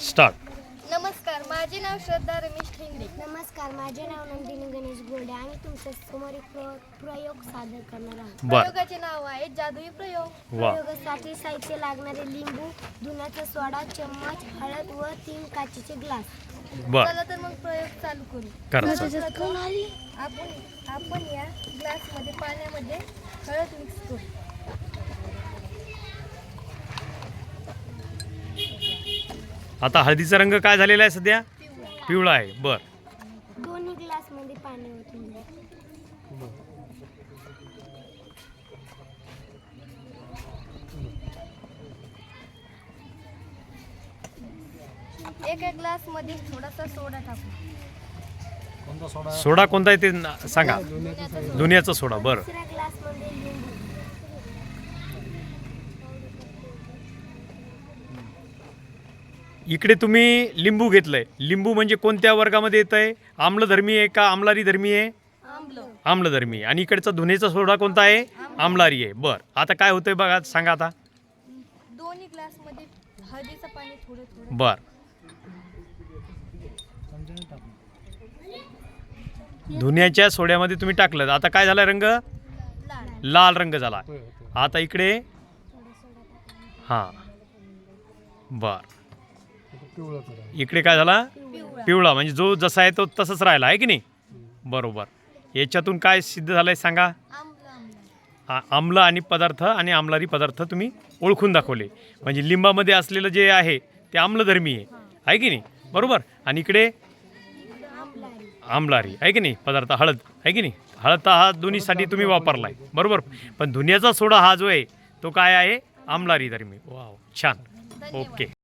Start. नमस्कार माझे नाव श्रद्धा रमेश ठेंगडे नमस्कार माझे नाव नंदिनी गणेश गोल्डे आणि तुमच्यासमोर एक प्र- प्रयोग सादर करणार आहोत. बर. प्रयोगाचे नाव आहे जादुई प्रयोग. वा. प्रयोगासाठी साहित्य लागणारे लिंबू धुण्याचा सोडा चम्मच हळद व तीन काचेचे ग्लास. बर. चला तर मग प्रयोग चालू करू. करा. सर. प्रथम आपण आपण या ग्लासमध्ये पाण्यामध्ये हळद मिक्स करू. आता हळदीचा रंग काय झालेला आहे सध्या? पिवळा आहे. बर. दोन्ही ग्लासमध्ये पाणी ओतून द्या. एका ग्लासमध्ये थोडासा सोडा टाकू. सोडा कोणता आहे ते ना- सांगा. दुनियाचा सोडा. बर. दुसऱ्या इकडे तुम्ही लिंबू घेतलंय. लिंबू म्हणजे कोणत्या वर्गामध्ये येत आहे आम्लधर्मी आहे का आम्लारी धर्मी आहे आम्लधर्मी. आणि इकडचा धुनेचा सोडा कोणता आहे? आम्लारी आहे. बर. आता काय होतंय बघा सांगा आता. दोन्ही ग्लासमध्ये हळदीचं पाणी थोडं थोडं. बर. धुन्याच्या सोड्यामध्ये तुम्ही टाकलं आता काय झालं रंग? लाल रंग झाला. आता इकडे? हां. बर. इकडे काय झाला? पिवळा. म्हणजे जो जसा आहे तो तसंच राहिला आहे की नाही? बरोबर. याच्यातून काय सिद्ध झालंय सांगा? आंबल आंबल आ- आम्ल आणि पदार्थ आणि आम्लारी पदार्थ तुम्ही ओळखून दाखवले. म्हणजे लिंबामध्ये असलेलं जे आहे ते आम्लधर्मी आहे. आहे की नाही? बरोबर? आणि इकडे? आम्लारी. आहे की नाही? पदार्थ हळद. आहे की नाही? हळद तर हा दोन्हीसाठी तुम्ही वापरला आहे बरोबर? पण धुन्याचा सोडा हा जो आहे तो काय आहे? आम्लारी धर्मी वाव. छान. ओके.